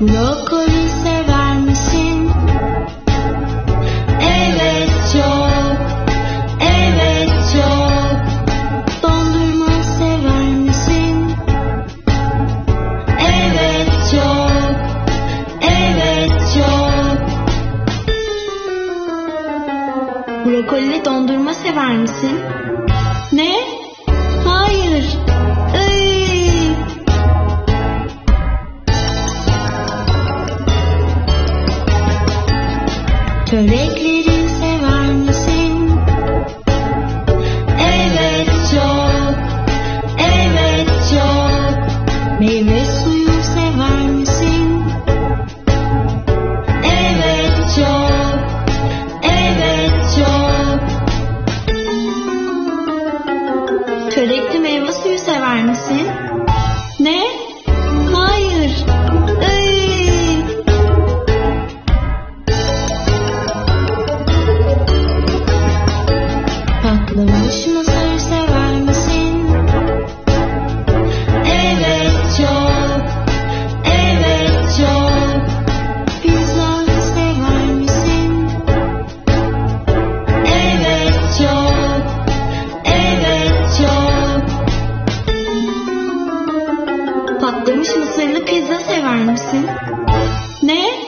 Brokoli sever misin? Evet çok, evet çok. Dondurma sever misin? Evet çok, evet çok. Brokolili dondurma sever misin? Ne? Çörekleri sever misin? Evet çok, evet çok. Meyve sever misin? Evet çok, evet çok. Çörekli meyve suyu sever misin? Mısırlı pizza sever misin? Ne?